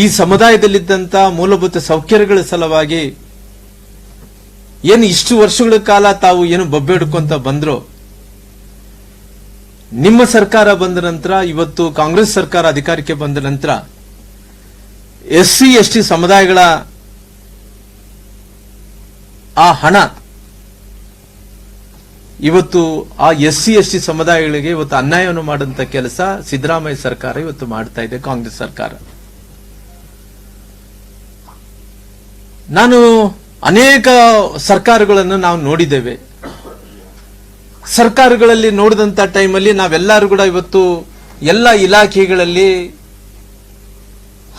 ಈ ಸಮುದಾಯದಲ್ಲಿದ್ದಂತ ಮೂಲಭೂತ ಸೌಕರ್ಯಗಳ ಸಲುವಾಗಿ ಏನು ಇಷ್ಟು ವರ್ಷಗಳ ಕಾಲ ತಾವು ಏನು ಬೊಬ್ಬೆಡ್ಕೊಂತ ಬಂದ್ರು, ನಿಮ್ಮ ಸರ್ಕಾರ ಬಂದ ನಂತರ, ಇವತ್ತು ಕಾಂಗ್ರೆಸ್ ಸರ್ಕಾರ ಅಧಿಕಾರಕ್ಕೆ ಬಂದ ನಂತರ ಎಸ್ ಸಿ ಎಸ್ ಸಮುದಾಯಗಳ ಆ ಹಣ ಇವತ್ತು ಆ ಎಸ್ ಸಿ ಎಸ್ ಟಿ ಸಮುದಾಯಗಳಿಗೆ ಇವತ್ತು ಅನ್ಯಾಯವನ್ನು ಮಾಡಂತ ಕೆಲಸ ಸಿದ್ದರಾಮಯ್ಯ ಸರ್ಕಾರ ಇವತ್ತು ಮಾಡ್ತಾ ಇದೆ, ಕಾಂಗ್ರೆಸ್ ಸರ್ಕಾರ. ನಾನು ಅನೇಕ ಸರ್ಕಾರಗಳನ್ನು ನಾವು ನೋಡಿದ್ದೇವೆ. ಸರ್ಕಾರಗಳಲ್ಲಿ ನೋಡಿದಂಥ ಟೈಮಲ್ಲಿ ನಾವೆಲ್ಲರೂ ಕೂಡ ಇವತ್ತು ಎಲ್ಲ ಇಲಾಖೆಗಳಲ್ಲಿ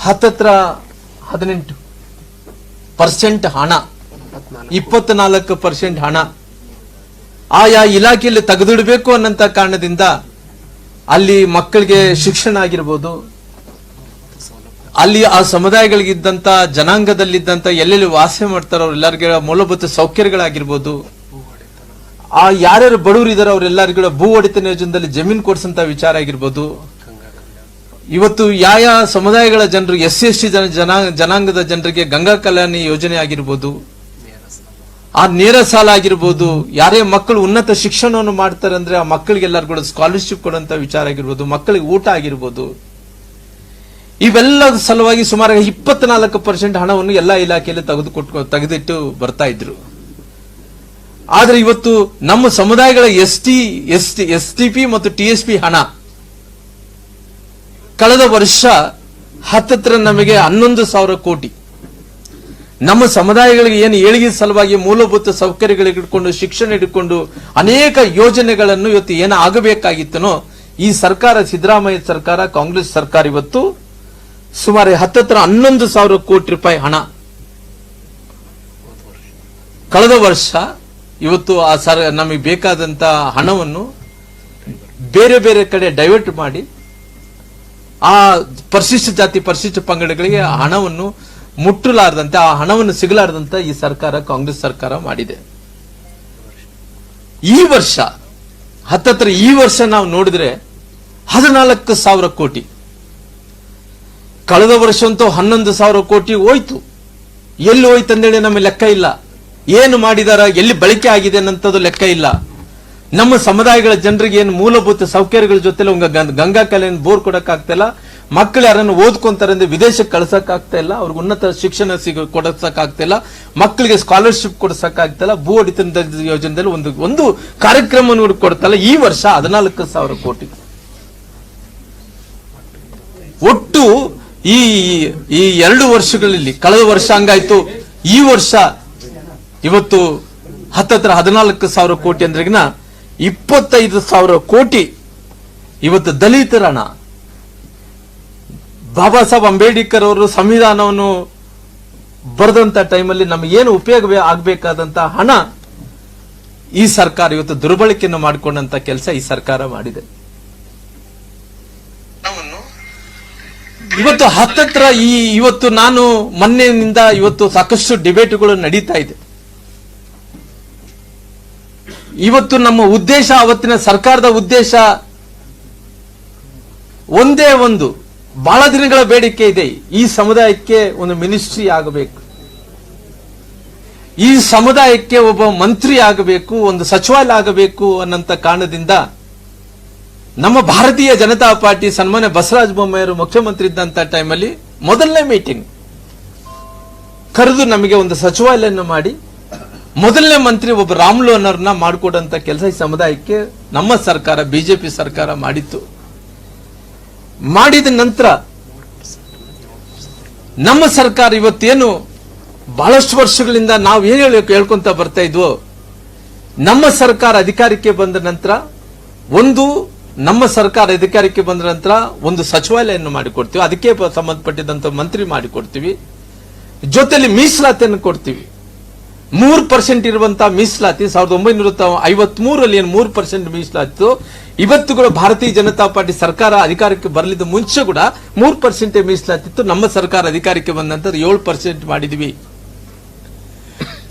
ಹತ್ತತ್ರ ಹದಿನೆಂಟು ಪರ್ಸೆಂಟ್ ಹಣ, ಇಪ್ಪತ್ನಾಲ್ಕು ಪರ್ಸೆಂಟ್ ಹಣ ಆಯಾ ಇಲಾಖೆಯಲ್ಲಿ ತೆಗೆದಿಡಬೇಕು ಅನ್ನಂತ ಕಾರಣದಿಂದ ಅಲ್ಲಿ ಮಕ್ಕಳಿಗೆ ಶಿಕ್ಷಣ ಆಗಿರ್ಬೋದು ಅಲ್ಲಿ ಆ ಸಮುದಾಯಗಳಿಗಿದ್ದಂತ, ಜನಾಂಗದಲ್ಲಿದ್ದಂತ, ಎಲ್ಲೆಲ್ಲಿ ವಾಸ ಮಾಡ್ತಾರೋ ಎಲ್ಲಾರ್ಗ ಮೂಲಭೂತ ಸೌಕರ್ಯಗಳಾಗಿರ್ಬೋದು ಆ ಯಾರ್ಯಾರು ಬಡವರು ಇದಾರೆ ಅವರೆಲ್ಲರಿಗೂ ಭೂ ಒಡೆತನ ಯೋಜನೆಯಲ್ಲಿ ಜಮೀನು ಕೊಡಿಸಂತ ವಿಚಾರ ಆಗಿರ್ಬೋದು. ಇವತ್ತು ಯಾವ ಸಮುದಾಯಗಳ ಜನರು ಎಸ್ ಸಿ ಎಸ್ ಟಿ ಜನ ಜನ- ಜನಾಂಗದ ಜನರಿಗೆ ಗಂಗಾ ಕಲ್ಯಾಣಿ ಯೋಜನೆ ಆಗಿರ್ಬೋದು. ಆ ನೇರ ಸಾಲ ಆಗಿರ್ಬೋದು. ಯಾರೇ ಮಕ್ಕಳು ಉನ್ನತ ಶಿಕ್ಷಣವನ್ನು ಮಾಡ್ತಾರೆ ಅಂದ್ರೆ ಆ ಮಕ್ಕಳಿಗೆಲ್ಲರೂ ಕೂಡ ಸ್ಕಾಲರ್ಶಿಪ್ ಕೊಡುವಂತ ವಿಚಾರ ಆಗಿರ್ಬೋದು. ಮಕ್ಕಳಿಗೆ ಊಟ ಆಗಿರ್ಬೋದು. ಇವೆಲ್ಲದ ಸಲುವಾಗಿ ಸುಮಾರು ಇಪ್ಪತ್ನಾಲ್ಕು ಪರ್ಸೆಂಟ್ ಹಣವನ್ನು ಎಲ್ಲಾ ಇಲಾಖೆಯಲ್ಲಿ ತೆಗೆದುಕೊಟ್ಟು ತೆಗೆದಿಟ್ಟು ಬರ್ತಾ ಇದ್ರು. ಆದ್ರೆ ಇವತ್ತು ನಮ್ಮ ಸಮುದಾಯಗಳ S T S T S T P ಮತ್ತು ಟಿ ಎಸ್ ಪಿ ಹಣ ಕಳೆದ ವರ್ಷ ಹತ್ತತ್ರ ನಮಗೆ ಹನ್ನೊಂದು ಸಾವಿರ ಕೋಟಿ. ನಮ್ಮ ಸಮುದಾಯಗಳಿಗೆ ಏನು ಏಳಿಗೆ ಸಲುವಾಗಿ ಮೂಲಭೂತ ಸೌಕರ್ಯಗಳಿಗೆ ಇಟ್ಕೊಂಡು, ಶಿಕ್ಷಣ ಇಟ್ಕೊಂಡು ಅನೇಕ ಯೋಜನೆಗಳನ್ನು ಇವತ್ತು ಏನು ಆಗಬೇಕಾಗಿತ್ತನೋ ಈ ಸರ್ಕಾರ, ಸಿದ್ದರಾಮಯ್ಯ ಸರ್ಕಾರ, ಕಾಂಗ್ರೆಸ್ ಸರ್ಕಾರ ಇವತ್ತು ಸುಮಾರು ಹತ್ತತ್ರ ಹನ್ನೊಂದು ಸಾವಿರ ಕೋಟಿ ರೂಪಾಯಿ ಹಣ. ಕಳೆದ ವರ್ಷ ಇವತ್ತು ಆ ಸರ್ ನಮಗೆ ಬೇಕಾದಂತ ಹಣವನ್ನು ಬೇರೆ ಬೇರೆ ಕಡೆ ಡೈವರ್ಟ್ ಮಾಡಿ ಆ ಪರಿಶಿಷ್ಟ ಜಾತಿ, ಪರಿಶಿಷ್ಟ ಪಂಗಡಗಳಿಗೆ ಹಣವನ್ನು ಮುಟ್ಟಲಾರದಂತೆ, ಆ ಹಣವನ್ನು ಸಿಗಲಾರದಂತೆ ಈ ಸರ್ಕಾರ, ಕಾಂಗ್ರೆಸ್ ಸರ್ಕಾರ ಮಾಡಿದೆ. ಈ ವರ್ಷ, ಹತ್ತತ್ರ ಈ ವರ್ಷ ನಾವು ನೋಡಿದ್ರೆ ಹದಿನಾಲ್ಕು ಸಾವಿರ ಕೋಟಿ. ಕಳೆದ ವರ್ಷಂತೂ ಹನ್ನೊಂದು ಸಾವಿರ ಕೋಟಿ ಹೋಯ್ತು. ಎಲ್ಲಿ ಹೋಯ್ತು ಅಂದೇಳಿ ನಮಗೆ ಲೆಕ್ಕ ಇಲ್ಲ. ಏನು ಮಾಡಿದಾರ, ಎಲ್ಲಿ ಬಳಕೆ ಆಗಿದೆ ಅನ್ನಂಥದ್ದು ಲೆಕ್ಕ ಇಲ್ಲ. ನಮ್ಮ ಸಮುದಾಯಗಳ ಜನರಿಗೆ ಏನು ಮೂಲಭೂತ ಸೌಕರ್ಯಗಳ ಜೊತೆಲಿ ಗಂಗಾ ಕಲೆಯನ್ನು ಬೋರ್ ಕೊಡಕ್ ಇಲ್ಲ. ಮಕ್ಕಳು ಯಾರನ್ನು ಓದ್ಕೊಂತಾರೆ ಅಂದ್ರೆ ವಿದೇಶಕ್ಕೆ ಕಳ್ಸಕ್ ಆಗ್ತಾ ಇಲ್ಲ. ಅವ್ರಿಗೆ ಉನ್ನತ ಶಿಕ್ಷಣ ಸಿಗ, ಕೊಡಸಕ್ ಇಲ್ಲ. ಮಕ್ಕಳಿಗೆ ಸ್ಕಾಲರ್ಶಿಪ್ ಕೊಡ್ಸಕ್ ಇಲ್ಲ. ಭೂ ಅಡಿತನ ಯೋಜನೆಯಲ್ಲಿ ಒಂದು ಒಂದು ಕಾರ್ಯಕ್ರಮ ಕೊಡ್ತಲ್ಲ ಈ ವರ್ಷ ಹದಿನಾಲ್ಕು ಸಾವಿರ ಕೋಟಿ. ಒಟ್ಟು ಈ ಈ ಎರಡು ವರ್ಷಗಳಲ್ಲಿ, ಕಳೆದ ವರ್ಷ ಹಂಗಾಯ್ತು, ಈ ವರ್ಷ ಇವತ್ತು ಹತ್ತತ್ರ ಹದಿನಾಲ್ಕು ಸಾವಿರ ಕೋಟಿ ಅಂದ್ರೆಗಿನ ಇಪ್ಪತ್ತೈದು ಸಾವಿರ ಕೋಟಿ ಇವತ್ತು ದಲಿತರ ಹಣ ಬಾಬಾ ಸಾಹೇಬ್ ಅಂಬೇಡ್ಕರ್ ಅವರು ಸಂವಿಧಾನವನ್ನು ಬರೆದಂತ ಟೈಮಲ್ಲಿ ನಮಗೇನು ಉಪಯೋಗ ಆಗಬೇಕಾದಂತ ಹಣ ಈ ಸರ್ಕಾರ ಇವತ್ತು ದುರ್ಬಳಕೆಯನ್ನು ಮಾಡಿಕೊಂಡಂತ ಕೆಲಸ ಈ ಸರ್ಕಾರ ಮಾಡಿದೆ. ಇವತ್ತು ಹತ್ತತ್ರ ಈ ಇವತ್ತು ನಾನು ಮೊನ್ನೆಯಿಂದ ಇವತ್ತು ಸಾಕಷ್ಟು ಡಿಬೇಟ್ಗಳು ನಡೀತಾ ಇದೆ. ಇವತ್ತು ನಮ್ಮ ಉದ್ದೇಶ, ಅವತ್ತಿನ ಸರ್ಕಾರದ ಉದ್ದೇಶ ಒಂದೇ ಒಂದು. ಬಹಳ ದಿನಗಳ ಬೇಡಿಕೆ ಇದೆ. ಈ ಸಮುದಾಯಕ್ಕೆ ಒಂದು ಮಿನಿಸ್ಟ್ರಿ ಆಗಬೇಕು. ಈ ಸಮುದಾಯಕ್ಕೆ ಒಬ್ಬ ಮಂತ್ರಿ ಆಗಬೇಕು, ಒಂದು ಸಚಿವಾಲಯ ಆಗಬೇಕು ಅನ್ನಂತ ಕಾರಣದಿಂದ ನಮ್ಮ ಭಾರತೀಯ ಜನತಾ ಪಾರ್ಟಿ ಸನ್ಮಾನ್ಯ ಬಸವರಾಜ ಬೊಮ್ಮಾಯಿಯವರು ಮುಖ್ಯಮಂತ್ರಿ ಇದ್ದಂತ ಟೈಮಲ್ಲಿ ಮೊದಲನೇ ಮೀಟಿಂಗ್. ಕರೆದು ನಮಗೆ ಒಂದು ಸಚಿವಾಲಯವನ್ನು ಮಾಡಿ, ಮೊದಲನೇ ಮಂತ್ರಿ ಒಬ್ಬ ರಾಮ್ ಲೋನರ್ನ ಮಾಡಿಕೊಡಂತ ಕೆಲಸ ಈ ಸಮುದಾಯಕ್ಕೆ ನಮ್ಮ ಸರ್ಕಾರ, ಬಿಜೆಪಿ ಸರ್ಕಾರ ಮಾಡಿತ್ತು. ಮಾಡಿದ ನಂತರ ನಮ್ಮ ಸರ್ಕಾರ ಇವತ್ತೇನು ಬಹಳಷ್ಟು ವರ್ಷಗಳಿಂದ ನಾವು ಏನ್ ಹೇಳ್ಕೊಂತ ಬರ್ತಾ ಇದ್ವೋ, ನಮ್ಮ ಸರ್ಕಾರ ಅಧಿಕಾರಕ್ಕೆ ಬಂದ ನಂತರ ಒಂದು ನಮ್ಮ ಸರ್ಕಾರ ಅಧಿಕಾರಕ್ಕೆ ಬಂದ ನಂತರ ಒಂದು ಸಚಿವಾಲಯವನ್ನು ಮಾಡಿಕೊಡ್ತೀವಿ. ಅದಕ್ಕೆ ಸಂಬಂಧಪಟ್ಟಿದಂತ ಮಂತ್ರಿ ಮಾಡಿಕೊಡ್ತೀವಿ. ಜೊತೆಯಲ್ಲಿ ಮೀಸಲಾತಿಯನ್ನು ಕೊಡ್ತೀವಿ. ಮೂರು ಪರ್ಸೆಂಟ್ ಇರುವಂತ ಮೀಸಲಾತಿ ಸಾವಿರದ ಒಂಬೈನೂರ ಐವತ್ ಮೂರಲ್ಲಿ ಏನು ಮೂರು ಪರ್ಸೆಂಟ್ ಮೀಸಲಾತಿತ್ತು. ಇವತ್ತು ಕೂಡ ಭಾರತೀಯ ಜನತಾ ಪಾರ್ಟಿ ಸರ್ಕಾರ ಅಧಿಕಾರಕ್ಕೆ ಬರಲಿದ್ದ ಮುಂಚೆ ಕೂಡ ಮೂರು ಪರ್ಸೆಂಟ್ ಮೀಸಲಾತಿತ್ತು. ನಮ್ಮ ಸರ್ಕಾರ ಅಧಿಕಾರಕ್ಕೆ ಬಂದ ನಂತರ ಏಳು ಪರ್ಸೆಂಟ್ ಮಾಡಿದ್ವಿ.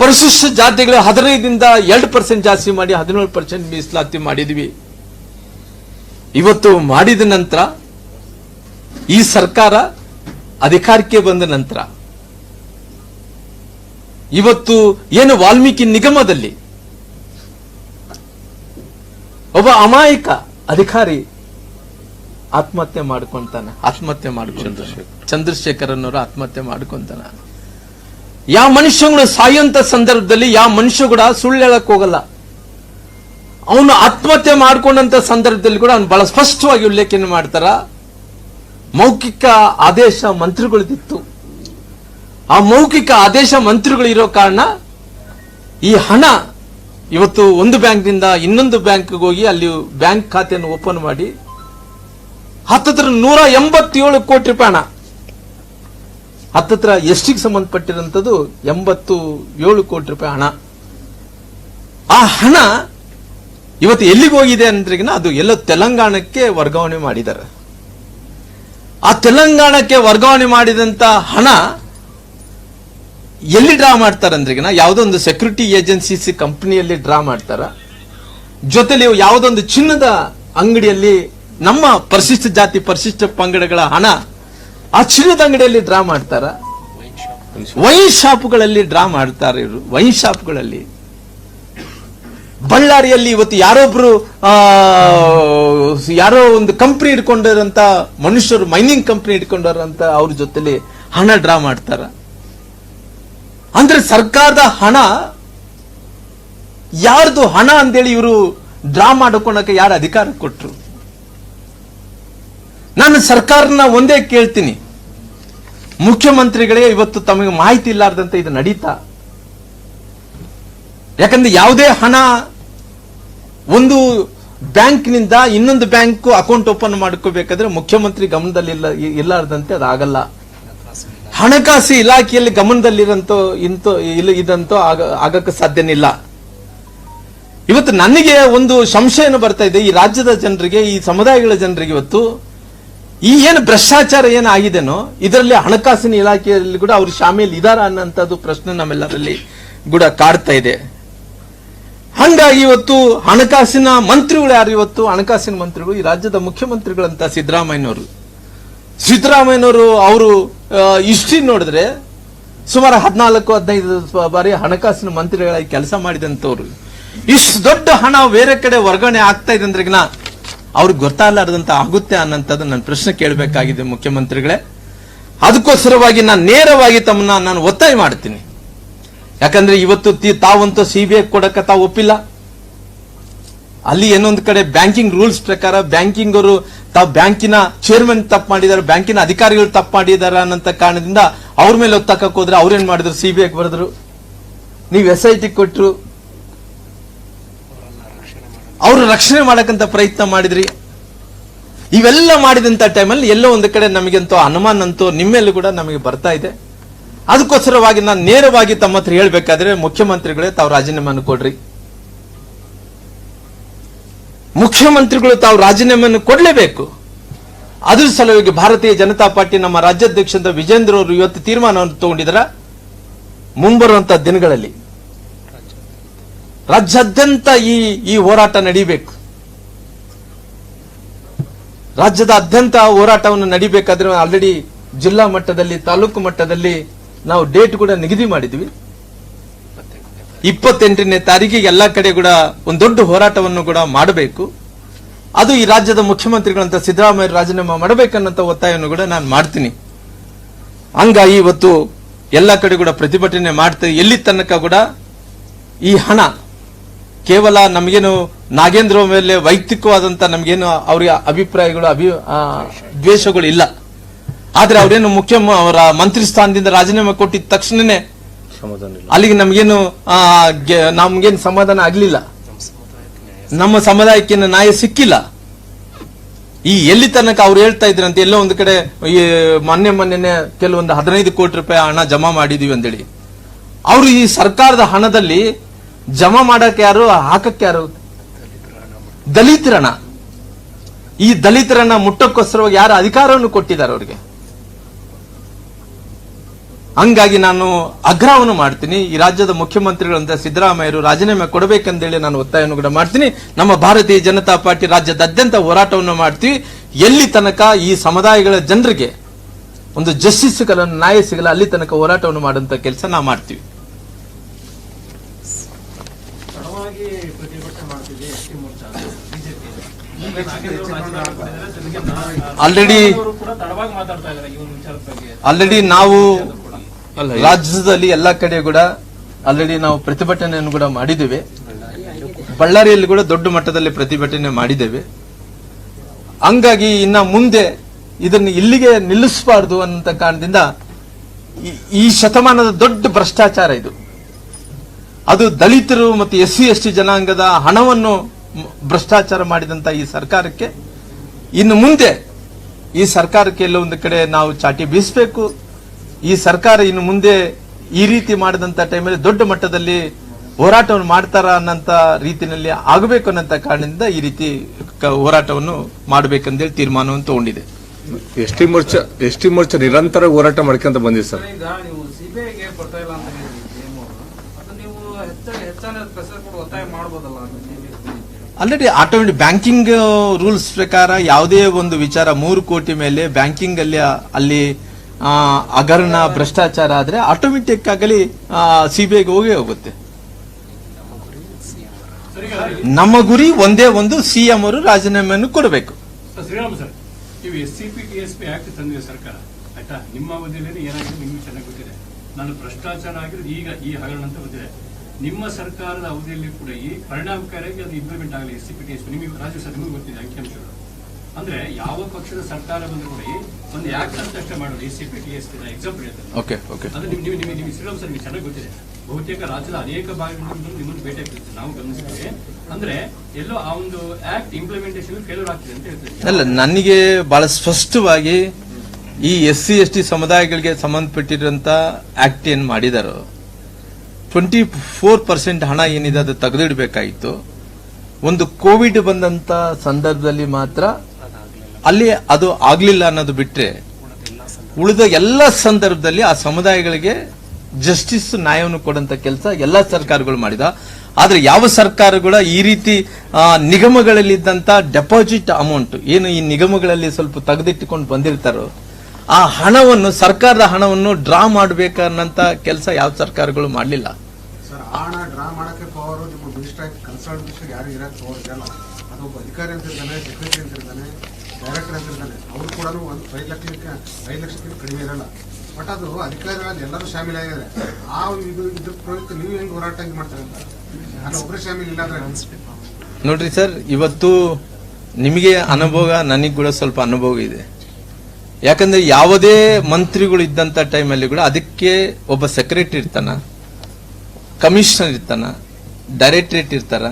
ಪರಿಶಿಷ್ಟ ಜಾತಿಗಳು ಹದಿನೈದಿಂದ ಎರಡು ಪರ್ಸೆಂಟ್ ಜಾಸ್ತಿ ಮಾಡಿ ಹದಿನೇಳು ಪರ್ಸೆಂಟ್ ಮೀಸಲಾತಿ ಮಾಡಿದ್ವಿ. ಇವತ್ತು ಮಾಡಿದ ನಂತರ ಈ ಸರ್ಕಾರ ಅಧಿಕಾರಕ್ಕೆ ಬಂದ ನಂತರ ಇವತ್ತು ಏನು ವಾಲ್ಮೀಕಿ ನಿಗಮದಲ್ಲಿ ಒಬ್ಬ ಅಮಾಯಕ ಅಧಿಕಾರಿ ಆತ್ಮಹತ್ಯೆ ಮಾಡ್ಕೊಂತಾನೆ. ಆತ್ಮಹತ್ಯೆ ಮಾಡ್ಕೊಂತ ಚಂದ್ರಶೇಖರ್. ಅನ್ನೋರು ಆತ್ಮಹತ್ಯೆ ಮಾಡ್ಕೊಂತಾನ. ಯಾವ ಮನುಷ್ಯಗಳು ಸಾಯುವಂತ ಸಂದರ್ಭದಲ್ಲಿ ಯಾವ ಮನುಷ್ಯ ಕೂಡ ಸುಳ್ಳು ಹೇಳಕ್ ಹೋಗಲ್ಲ. ಅವನು ಆತ್ಮಹತ್ಯೆ ಮಾಡಿಕೊಂಡಂತ ಸಂದರ್ಭದಲ್ಲಿ ಕೂಡ ಅವ್ನು ಬಹಳ ಸ್ಪಷ್ಟವಾಗಿ ಉಲ್ಲೇಖನೆ ಮಾಡ್ತಾರ. ಮೌಖಿಕ ಆದೇಶ ಮಂತ್ರಿಗಳದಿತ್ತು. ಆ ಮೌಖಿಕ ಆದೇಶ ಮಂತ್ರಿಗಳು ಇರೋ ಕಾರಣ ಈ ಹಣ ಇವತ್ತು ಒಂದು ಬ್ಯಾಂಕ್ನಿಂದ ಇನ್ನೊಂದು ಬ್ಯಾಂಕ್ಗೆ ಹೋಗಿ ಅಲ್ಲಿ ಬ್ಯಾಂಕ್ ಖಾತೆಯನ್ನು ಓಪನ್ ಮಾಡಿ ಹತ್ತತ್ರ ನೂರ ಎಂಬತ್ತೇಳು ಕೋಟಿ ರೂಪಾಯಿ ಹಣ. ಹತ್ತತ್ರ ಎಷ್ಟಿಗೆ ಸಂಬಂಧಪಟ್ಟಿರೋಂಥದ್ದು ಎಂಬತ್ತು ಏಳು ಕೋಟಿ ರೂಪಾಯಿ ಹಣ. ಆ ಹಣ ಇವತ್ತು ಎಲ್ಲಿಗೆ ಹೋಗಿದೆ ಅಂದ್ರಿಗಿನ ಅದು ಎಲ್ಲ ತೆಲಂಗಾಣಕ್ಕೆ ವರ್ಗಾವಣೆ ಮಾಡಿದ್ದಾರೆ. ಆ ತೆಲಂಗಾಣಕ್ಕೆ ವರ್ಗಾವಣೆ ಮಾಡಿದಂತ ಹಣ ಎಲ್ಲಿ ಡ್ರಾ ಮಾಡ್ತಾರೆ ಅಂದ್ರಿಗಿನ? ಯಾವುದೋ ಒಂದು ಸೆಕ್ಯೂರಿಟಿ ಏಜೆನ್ಸೀಸ್ ಕಂಪನಿಯಲ್ಲಿ ಡ್ರಾ ಮಾಡ್ತಾರ? ಜೊತೆಲಿ ಯಾವುದೊಂದು ಚಿನ್ನದ ಅಂಗಡಿಯಲ್ಲಿ ನಮ್ಮ ಪರಿಶಿಷ್ಟ ಜಾತಿ ಪರಿಶಿಷ್ಟ ಪಂಗಡಗಳ ಹಣ ಆ ಚಿನ್ನದ ಅಂಗಡಿಯಲ್ಲಿ ಡ್ರಾ ಮಾಡ್ತಾರ? ವೈನ್ ಶಾಪ್ಗಳಲ್ಲಿ ಡ್ರಾ ಮಾಡ್ತಾರೆ ಇವರು. ವೈನ್ ಶಾಪ್ಗಳಲ್ಲಿ. ಬಳ್ಳಾರಿಯಲ್ಲಿ ಇವತ್ತು ಯಾರೊಬ್ರು ಯಾರೋ ಒಂದು ಕಂಪ್ನಿ ಇಟ್ಕೊಂಡಿರಂತ ಮನುಷ್ಯರು ಮೈನಿಂಗ್ ಕಂಪ್ನಿ ಇಟ್ಕೊಂಡಾರಂತ ಅವ್ರ ಜೊತೆಲಿ ಹಣ ಡ್ರಾ ಮಾಡ್ತಾರ. ಅಂದ್ರೆ ಸರ್ಕಾರದ ಹಣ, ಯಾರ್ದು ಹಣ ಅಂತೇಳಿ ಇವರು ಡ್ರಾ ಮಾಡ್ಕೊಳಕ್ಕೆ ಯಾರು ಅಧಿಕಾರ ಕೊಟ್ರು? ನಾನು ಸರ್ಕಾರನ ಒಂದೇ ಕೇಳ್ತೀನಿ. ಮುಖ್ಯಮಂತ್ರಿಗಳೇ ಇವತ್ತು ತಮಗೆ ಮಾಹಿತಿ ಇಲ್ಲಾರ್ದಂತ ಇದು ನಡೀತಾ. ಯಾಕಂದ್ರೆ ಯಾವುದೇ ಹಣ ಒಂದು ಬ್ಯಾಂಕ್ನಿಂದ ಇನ್ನೊಂದು ಬ್ಯಾಂಕ್ ಅಕೌಂಟ್ ಓಪನ್ ಮಾಡ್ಕೋಬೇಕಾದ್ರೆ ಮುಖ್ಯಮಂತ್ರಿ ಗಮನದಲ್ಲಿ ಇಲ್ಲ ಇಲ್ಲಾರ್ದಂತೆ ಅದಾಗಲ್ಲ. ಹಣಕಾಸು ಇಲಾಖೆಯಲ್ಲಿ ಗಮನದಲ್ಲಿರಂತೋ, ಇಂತೋ, ಇಲ್ಲ, ಇದಂತೋ ಆಗ- ಆಗಕ್ಕೆ ಸಾಧ್ಯನಿಲ್ಲ. ಇವತ್ತು ನನಗೆ ಒಂದು ಸಂಶಯನ ಬರ್ತಾ ಇದೆ. ಈ ರಾಜ್ಯದ ಜನರಿಗೆ, ಈ ಸಮುದಾಯಗಳ ಜನರಿಗೆ ಇವತ್ತು ಈ ಏನು ಭ್ರಷ್ಟಾಚಾರ ಏನು ಆಗಿದೆನೋ, ಇದರಲ್ಲಿ ಹಣಕಾಸಿನ ಇಲಾಖೆಯಲ್ಲಿ ಕೂಡ ಅವರು ಶಾಮೀಲ್ ಇದಾರ ಅನ್ನೋಂಥದ್ದು ಪ್ರಶ್ನೆ ನಮ್ಮೆಲ್ಲರಲ್ಲಿ ಕೂಡ ಕಾಡ್ತಾ ಇದೆ. ಹಂಗಾಗಿ ಇವತ್ತು ಹಣಕಾಸಿನ ಮಂತ್ರಿಗಳು ಯಾರು ಇವತ್ತು? ಹಣಕಾಸಿನ ಮಂತ್ರಿಗಳು, ಈ ರಾಜ್ಯದ ಮುಖ್ಯಮಂತ್ರಿಗಳಂತ ಸಿದ್ದರಾಮಯ್ಯನವರು. ಸಿದ್ದರಾಮಯ್ಯನವರು ಅವರು ಹಿಸ್ಟ್ರಿ ನೋಡಿದ್ರೆ ಸುಮಾರು ಹದಿನಾಲ್ಕು, ಹದಿನೈದು ಬಾರಿ ಹಣಕಾಸಿನ ಮಂತ್ರಿಗಳಾಗಿ ಕೆಲಸ ಮಾಡಿದಂಥವ್ರು. ಇಷ್ಟು ದೊಡ್ಡ ಹಣ ಬೇರೆ ಕಡೆ ವರ್ಗಾವಣೆ ಆಗ್ತಾ ಇದೆ ಅಂದ್ರೆ ಅವ್ರಿಗೆ ಗೊತ್ತಾಗಲಾರ್ದಂತ ಆಗುತ್ತೆ ಅನ್ನೋಂಥದ್ದು ನನ್ನ ಪ್ರಶ್ನೆ ಕೇಳಬೇಕಾಗಿದೆ ಮುಖ್ಯಮಂತ್ರಿಗಳೇ. ಅದಕ್ಕೋಸ್ಕರವಾಗಿ ನಾನು ನೇರವಾಗಿ ತಮ್ಮನ್ನ ನಾನು ಒತ್ತಾಯ ಮಾಡ್ತೀನಿ. ಯಾಕಂದ್ರೆ ಇವತ್ತು ತಾವಂತೂ ಸಿ ಬಿ ಐ ಕೊಡಕ್ಕೆ ತಾವು ಒಪ್ಪಿಲ್ಲ. ಅಲ್ಲಿ ಏನೊಂದು ಕಡೆ ಬ್ಯಾಂಕಿಂಗ್ ರೂಲ್ಸ್ ಪ್ರಕಾರ ಬ್ಯಾಂಕಿಂಗ್ ಅವರು ತಾವು ಬ್ಯಾಂಕಿನ ಚೇರ್ಮನ್ ತಪ್ಪು ಮಾಡಿದ್ದಾರೆ, ಬ್ಯಾಂಕಿನ ಅಧಿಕಾರಿಗಳು ತಪ್ಪು ಮಾಡಿದ್ದಾರೆ ಅನ್ನಂತ ಕಾರಣದಿಂದ ಅವ್ರ ಮೇಲೆ ಒತ್ತಕಕ್ಕೆ ಹೋದ್ರೆ ಅವ್ರೇನ್ ಮಾಡಿದ್ರು? ಸಿ ಬಿ ಐ ಬರೆದ್ರು. ನೀವು ಎಸ್ ಐ ಟಿ ಕೊಟ್ರು. ಅವರು ರಕ್ಷಣೆ ಮಾಡಕ್ಕಂತ ಪ್ರಯತ್ನ ಮಾಡಿದ್ರಿ. ಇವೆಲ್ಲ ಮಾಡಿದಂತ ಟೈಮಲ್ಲಿ ಎಲ್ಲೋ ಒಂದು ಕಡೆ ನಮಗಂತೂ ಅನುಮಾನ ಅಂತೂ ನಿಮ್ಮೆಲ್ಲೂ ಕೂಡ ನಮಗೆ ಬರ್ತಾ ಇದೆ. ಅದಕ್ಕೋಸ್ಕರವಾಗಿ ನಾನು ನೇರವಾಗಿ ತಮ್ಮ ಹತ್ರ ಹೇಳ್ಬೇಕಾದ್ರೆ ಮುಖ್ಯಮಂತ್ರಿಗಳೇ ತಾವು ರಾಜೀನಾಮೆಯನ್ನು ಕೊಡ್ರಿ. ಮುಖ್ಯಮಂತ್ರಿಗಳು ತಾವು ರಾಜೀನಾಮೆಯನ್ನು ಕೊಡಲೇಬೇಕು. ಅದ್ರ ಸಲುವಾಗಿ ಭಾರತೀಯ ಜನತಾ ಪಾರ್ಟಿ ನಮ್ಮ ರಾಜ್ಯಾಧ್ಯಕ್ಷದ ವಿಜೇಂದ್ರ ಅವರು ಇವತ್ತು ತೀರ್ಮಾನವನ್ನು ತಗೊಂಡಿದ್ರ ಮುಂಬರುವಂತ ದಿನಗಳಲ್ಲಿ. ರಾಜ್ಯಾದ್ಯಂತ ಈ ಈ ಹೋರಾಟ ನಡೀಬೇಕು. ರಾಜ್ಯದಾದ್ಯಂತ ಹೋರಾಟವನ್ನು ನಡಿಬೇಕಾದ್ರೆ ಆಲ್ರೆಡಿ ಜಿಲ್ಲಾ ಮಟ್ಟದಲ್ಲಿ, ತಾಲೂಕು ಮಟ್ಟದಲ್ಲಿ ನಾವು ಡೇಟ್ ಕೂಡ ನಿಗದಿ ಮಾಡಿದ್ವಿ. ಇಪ್ಪತ್ತೆಂಟನೇ ತಾರೀಕಿಗೆ ಎಲ್ಲ ಕಡೆ ಕೂಡ ಒಂದು ದೊಡ್ಡ ಹೋರಾಟವನ್ನು ಕೂಡ ಮಾಡಬೇಕು. ಅದು ಈ ರಾಜ್ಯದ ಮುಖ್ಯಮಂತ್ರಿಗಳಂತ ಸಿದ್ದರಾಮಯ್ಯ ರಾಜೀನಾಮೆ ಮಾಡಬೇಕನ್ನಂತ ಒತ್ತಾಯವನ್ನು ಕೂಡ ನಾನು ಮಾಡ್ತೀನಿ. ಹಂಗಾಗಿ ಇವತ್ತು ಎಲ್ಲ ಕಡೆ ಕೂಡ ಪ್ರತಿಭಟನೆ ಮಾಡ್ತೇವೆ ಎಲ್ಲಿ ತನಕ ಕೂಡ ಈ ಹಣ ಕೇವಲ ನಮಗೇನು ನಾಗೇಂದ್ರ ಮೇಲೆ ವೈಯಕ್ತಿಕವಾದಂತ ನಮಗೇನು ಅವರಿಗೆ ಅಭಿಪ್ರಾಯಗಳು, ಅಭಿ ದ್ವೇಷಗಳು ಇಲ್ಲ. ಆದ್ರೆ ಅವರೇನು ಮುಖ್ಯ ಅವರ ಮಂತ್ರಿ ಸ್ಥಾನದಿಂದ ರಾಜೀನಾಮೆ ಕೊಟ್ಟಿದ ತಕ್ಷಣನೇ ಅಲ್ಲಿಗೆ ನಮ್ಗೇನು ನಮ್ಗೇನು ಸಮಾಧಾನ ಆಗ್ಲಿಲ್ಲ. ನಮ್ಮ ಸಮುದಾಯಕ್ಕೆ ನ್ಯಾಯ ಸಿಕ್ಕಿಲ್ಲ. ಈ ಎಲ್ಲಿ ತನಕ ಅವ್ರು ಹೇಳ್ತಾ ಇದ್ರಂತೆ ಎಲ್ಲೋ ಒಂದು ಕಡೆ ಈ ಮೊನ್ನೆ ಮೊನ್ನೆನೆ ಕೆಲವೊಂದು ಹದಿನೈದು ಕೋಟಿ ರೂಪಾಯಿ ಹಣ ಜಮಾ ಮಾಡಿದೀವಿ ಅಂತೇಳಿ ಅವರು ಈ ಸರ್ಕಾರದ ಹಣದಲ್ಲಿ ಜಮಾ ಮಾಡಕ್ಕೆ ಯಾರು ಹಾಕಕ್ಕೆ ಯಾರು? ದಲಿತರಣ ಈ ದಲಿತರನ್ನ ಮುಟ್ಟಕ್ಕೋಸ್ಕರವಾಗಿ ಯಾರು ಅಧಿಕಾರವನ್ನು ಕೊಟ್ಟಿದ್ದಾರೆ ಅವರಿಗೆ? ಹಂಗಾಗಿ ನಾನು ಆಗ್ರಹವನ್ನು ಮಾಡ್ತೀನಿ. ಈ ರಾಜ್ಯದ ಮುಖ್ಯಮಂತ್ರಿಗಳಂತ ಸಿದ್ದರಾಮಯ್ಯರು ರಾಜೀನಾಮೆ ಕೊಡಬೇಕಂದೇಳಿ ನಾನು ಒತ್ತಾಯವನ್ನು ಕೂಡ ಮಾಡ್ತೀನಿ. ನಮ್ಮ ಭಾರತೀಯ ಜನತಾ ಪಾರ್ಟಿ ರಾಜ್ಯದಾದ್ಯಂತ ಹೋರಾಟವನ್ನು ಮಾಡ್ತೀವಿ. ಎಲ್ಲಿ ತನಕ ಈ ಸಮುದಾಯಗಳ ಜನರಿಗೆ ಒಂದು ಜಸ್ಟಿಸ್ ಸಿಗಲ್ಲ ನ್ಯಾಯ ಸಿಗಲ್ಲ ಅಲ್ಲಿ ತನಕ ಹೋರಾಟವನ್ನು ಮಾಡುವಂತ ಕೆಲಸ ನಾವು ಮಾಡ್ತೀವಿ. ಆಲ್ರೆಡಿ ಆಲ್ರೆಡಿ ನಾವು. ರಾಜ್ಯದಲ್ಲಿ ಎಲ್ಲ ಕಡೆ ಕೂಡ ಆಲ್ರೆಡಿ ನಾವು ಪ್ರತಿಭಟನೆಯನ್ನು ಕೂಡ ಮಾಡಿದ್ದೇವೆ. ಬಳ್ಳಾರಿಯಲ್ಲಿ ಕೂಡ ದೊಡ್ಡ ಮಟ್ಟದಲ್ಲಿ ಪ್ರತಿಭಟನೆ ಮಾಡಿದ್ದೇವೆ. ಹಂಗಾಗಿ ಇನ್ನ ಮುಂದೆ ಇದನ್ನು ಇಲ್ಲಿಗೆ ನಿಲ್ಲಿಸಬಾರದು ಅನ್ನೋ ಕಾರಣದಿಂದ ಈ- ಶತಮಾನದ ದೊಡ್ಡ ಭ್ರಷ್ಟಾಚಾರ ಇದು. ಅದು ದಲಿತರು ಮತ್ತು ಎಸ್ ಸಿ ಎಸ್ ಟಿ ಜನಾಂಗದ ಹಣವನ್ನು ಭ್ರಷ್ಟಾಚಾರ ಮಾಡಿದಂತ ಈ ಸರ್ಕಾರಕ್ಕೆ ಇನ್ನು ಮುಂದೆ ಈ ಸರ್ಕಾರಕ್ಕೆ ಎಲ್ಲ ಒಂದು ಕಡೆ ನಾವು ಚಾಟಿ ಬೀಸಬೇಕು. ಈ ಸರ್ಕಾರ ಇನ್ನು ಮುಂದೆ ಈ ರೀತಿ ಮಾಡಿದಂತ ಟೈಮಲ್ಲಿ ದೊಡ್ಡ ಮಟ್ಟದಲ್ಲಿ ಹೋರಾಟವನ್ನು ಮಾಡ್ತಾರ ಅನ್ನಂತ ರೀತಿಯಲ್ಲಿ ಆಗಬೇಕು ಅನ್ನಂತ ಕಾರಣದಿಂದ ಈ ರೀತಿ ಕ- ಹೋರಾಟವನ್ನು ಮಾಡಬೇಕಂತೇಳಿ ತೀರ್ಮಾನವನ್ನು ತಗೊಂಡಿದೆ. S T Morcha S T Morcha ನಿರಂತರ ಹೋರಾಟ ಮಾಡ್ಕೊಂತ ಬಂದಿದೆ sir. Already automatic banking rules ಪ್ರಕಾರ ಯಾವುದೇ ಒಂದು ವಿಚಾರ ಮೂರು ಕೋಟಿ ಮೇಲೆ ಬ್ಯಾಂಕಿಂಗ್ ಅಲ್ಲಿ ಅಲ್ಲಿ ಹಗರಣ ಭ್ರಷ್ಟಾಚಾರ ಆದ್ರೆ ಆಟೋಮೆಟಿಕ್ ಆಗಲಿ ಸಿಬಿಐಗೆ ಹೋಗೇ ಹೋಗುತ್ತೆ. ಸರ್, ಈಗ ನಮ್ಮ ಗುರಿ ಒಂದೇ ಒಂದು ಸಿಎಂ ಅವರು ರಾಜೀನಾಮೆಯನ್ನು ಕೊಡಬೇಕು. ಶ್ರೀರಾಮ್ ಸರ್ ನೀವು S C P T S P act ತಂದಿದೆ ಸರ್ಕಾರ ಆಯ್ತಾ? ನಿಮ್ಮ ಅವಧಿಯಲ್ಲಿ ಏನಾಗಿದೆ ನಿಮ್ಗೆ ಚೆನ್ನಾಗಿ ಗೊತ್ತಿದೆ. ನಾನು ಭ್ರಷ್ಟಾಚಾರ ಆಗಿರೋದು ಈಗ ಈ ಹಗರಣ ಅಂತ ಗೊತ್ತಿದೆ. ನಿಮ್ಮ ಸರ್ಕಾರದ ಅವಧಿಯಲ್ಲಿ ಕೂಡ ಈ ಪರಿಣಾಮಕಾರಿಯಾಗಿ ಅದು ಇಂಪ್ಲಿಮೆಂಟ್ ಆಗಲಿ S C P T P ನಿಮಗೆ ರಾಜ್ಯ ಸರ್ ನಿಮಗೆ ಗೊತ್ತಿದೆ ಅಂಕಿಅಂಶಗಳು. ಅಂದ್ರೆ ಯಾವ ಪಕ್ಷದ ಸರ್ಕಾರ ಬಂದರೂ ಕೂಡ ಒಂದು ಮಾಡೋದು. S C P T S example ಹೇಳ್ತಾರೆ ಓಕೆ ಓಕೆ ಅದು ನಿಮ್ ನಿಮ್ಗೆ ಚೆನ್ನಾಗಿ ಗೊತ್ತಿದೆ. ಬಹುತೇಕ ರಾಜ್ಯದ ಅನೇಕ ಭಾಗಗಳಿಂದ ನಿಮ್ಮನ್ನು ಭೇಟಿ ಆಗ್ತಿದೆ ನಾವು ಗಮನಿಸ್ತೀವಿ ಅಂದ್ರೆ ಎಲ್ಲೋ ಆ ಒಂದು ಆಕ್ಟ್ ಇಂಪ್ಲಿಮೆಂಟೇಷನ್ ಫೇಲ್ಯೂರ್ ಆಗ್ತಿದೆ ಅಂತ ಹೇಳ್ತೀವಿ ಅಲ್ಲ ನನಗೆ ಬಹಳ ಸ್ಪಷ್ಟವಾಗಿ ಈ ಎಸ್ ಸಿ ಎಸ್ ಟಿ ಸಮುದಾಯಗಳಿಗೆ ಸಂಬಂಧಪಟ್ಟಿರುವಂತ ಆಕ್ಟ್ ಏನ್ ಮಾಡಿದಾರೋ ಟ್ವೆಂಟಿ ಫೋರ್ ಪರ್ಸೆಂಟ್ ಹಣ ಏನಿದೆ ಅದು ತೆಗೆದಿಡಬೇಕಾಗಿತ್ತು. ಒಂದು ಕೋವಿಡ್ ಬಂದಂತ ಸಂದರ್ಭದಲ್ಲಿ ಮಾತ್ರ ಅಲ್ಲಿ ಅದು ಆಗ್ಲಿಲ್ಲ ಅನ್ನೋದು ಬಿಟ್ಟರೆ ಉಳಿದ ಎಲ್ಲ ಸಂದರ್ಭದಲ್ಲಿ ಆ ಸಮುದಾಯಗಳಿಗೆ ಜಸ್ಟಿಸ್ ನ್ಯಾಯವನ್ನು ಕೊಡುವಂತ ಕೆಲಸ ಎಲ್ಲ ಸರ್ಕಾರಗಳು ಮಾಡಿದ. ಆದ್ರೆ ಯಾವ ಸರ್ಕಾರಗಳ ಈ ರೀತಿ ನಿಗಮಗಳಲ್ಲಿ ಇದ್ದಂತ ಡೆಪಾಸಿಟ್ ಅಮೌಂಟ್ ಏನು ಈ ನಿಗಮಗಳಲ್ಲಿ ಸ್ವಲ್ಪ ತೆಗೆದಿಟ್ಟುಕೊಂಡು ಬಂದಿರ್ತಾರೋ, ಆ ಹಣವನ್ನು ಸರ್ಕಾರದ ಹಣವನ್ನು ಡ್ರಾ ಮಾಡಬೇಕನ್ನಂತ ಕೆಲಸ ಯಾವ ಸರ್ಕಾರಗಳು ಮಾಡಲಿಲ್ಲ. ಹಣ ಡ್ರಾ ಮಾಡೋಕ್ಕೆ ಪವರು ನಿಮ್ಮ ಮಿನಿಸ್ಟರ್ ಕನ್ಸಲ್ಟೇಷನ್ ಯಾರು ಇರೋಕ್ಕೆ ಪವರ್ ಇದೆಯಲ್ಲ ಒಬ್ಬ ಅಧಿಕಾರಿ ಅಂತ ಇರ್ತಾನೆ ಸೆಕ್ರೆಟರಿ ಅಂತಿರ್ತಾನೆ ಡೈರೆಕ್ಟರ್ ಅಂತ ಅವ್ರು ಕೂಡ ಒಂದು ಐದು ಲಕ್ಷಕ್ಕೆ, ಐದು ಲಕ್ಷಕ್ಕಿಂತ ಕಡಿಮೆ ಇರಲ್ಲ. ಬಟ್ ಅದು ಅಧಿಕಾರಿಗಳಲ್ಲಿ ಎಲ್ಲರೂ ಶಾಮಿಲ್ ಆಗಿದ್ದಾರೆ. ಆ ಇದು ಇದ್ರ ಪ್ರಯುಕ್ತ ನೀವು ಹೆಂಗೆ ಹೋರಾಟ ಹೆಂಗೆ ಮಾಡ್ತಾರೆ ಅಂತ? ನಾನು ಒಬ್ಬರೇ ಶಾಮೀಲ್ ಇಲ್ಲ ಅಂದ್ರೆ ನೋಡ್ರಿ ಸರ್, ಇವತ್ತು ನಿಮಗೆ ಅನುಭವ, ನನಗೆ ಕೂಡ ಸ್ವಲ್ಪ ಅನುಭವ ಇದೆ. ಯಾಕಂದ್ರೆ ಯಾವುದೇ ಮಂತ್ರಿಗಳು ಇದ್ದಂಥ ಟೈಮಲ್ಲಿ ಕೂಡ ಅದಕ್ಕೆ ಒಬ್ಬ ಸೆಕ್ರೆಟರಿ ಇರ್ತಾನ. ಕಮಿಷನರ್ ಇರ್ತಾನ ಡೈರೆಕ್ಟರೇಟ್ ಇರ್ತಾರ.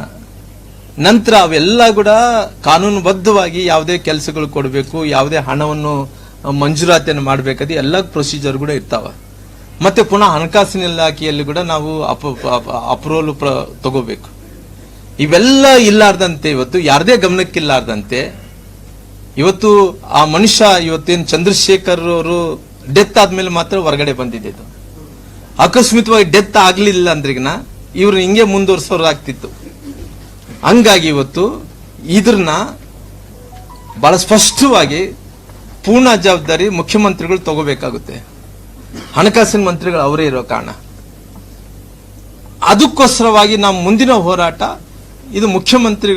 ನಂತರ ಅವೆಲ್ಲ ಕೂಡ ಕಾನೂನುಬದ್ಧವಾಗಿ ಯಾವುದೇ ಕೆಲಸಗಳು ಕೊಡಬೇಕು, ಯಾವುದೇ ಹಣವನ್ನು ಮಂಜೂರಾತಿಯನ್ನು ಮಾಡಬೇಕಾದ ಎಲ್ಲ ಪ್ರೊಸೀಜರ್ ಕೂಡ ಇರ್ತಾವ. ಮತ್ತೆ ಪುನಃ ಹಣಕಾಸಿನ ಇಲಾಖೆಯಲ್ಲಿ ಕೂಡ ನಾವು ಅಪ್ರೂವಲ್ ತಗೋಬೇಕು. ಇವೆಲ್ಲ ಇಲ್ಲಾರ್ದಂತೆ ಇವತ್ತು, ಯಾರದೇ ಗಮನಕ್ಕಿಲ್ಲಾರ್ದಂತೆ, ಇವತ್ತು ಆ ಮನುಷ್ಯ ಇವತ್ತೇನು ಚಂದ್ರಶೇಖರ್ ಅವರು ಡೆತ್ ಆದ್ಮೇಲೆ ಮಾತ್ರ ಹೊರಗಡೆ ಬಂದಿದೆ ಇದು. ಅಕಸ್ಮಿತವಾಗಿ ಡೆತ್ ಆಗ್ಲಿಲ್ಲ ಅಂದ್ರಿಗನ ಇವ್ರು ಹಿಂಗೆ ಮುಂದುವರ್ಸೋರಾಗ್ತಿತ್ತು. ಹಂಗಾಗಿ ಇವತ್ತು ಇದ್ರನ್ನ ಬಹಳ ಸ್ಪಷ್ಟವಾಗಿ ಪೂರ್ಣ ಜವಾಬ್ದಾರಿ ಮುಖ್ಯಮಂತ್ರಿಗಳು ತಗೋಬೇಕಾಗುತ್ತೆ. ಹಣಕಾಸಿನ ಮಂತ್ರಿಗಳು ಅವರೇ ಇರೋ ಕಾರಣ. ಅದಕ್ಕೋಸ್ಕರವಾಗಿ ನಮ್ಮ ಮುಂದಿನ ಹೋರಾಟ ಇದು ಮುಖ್ಯಮಂತ್ರಿಗಳು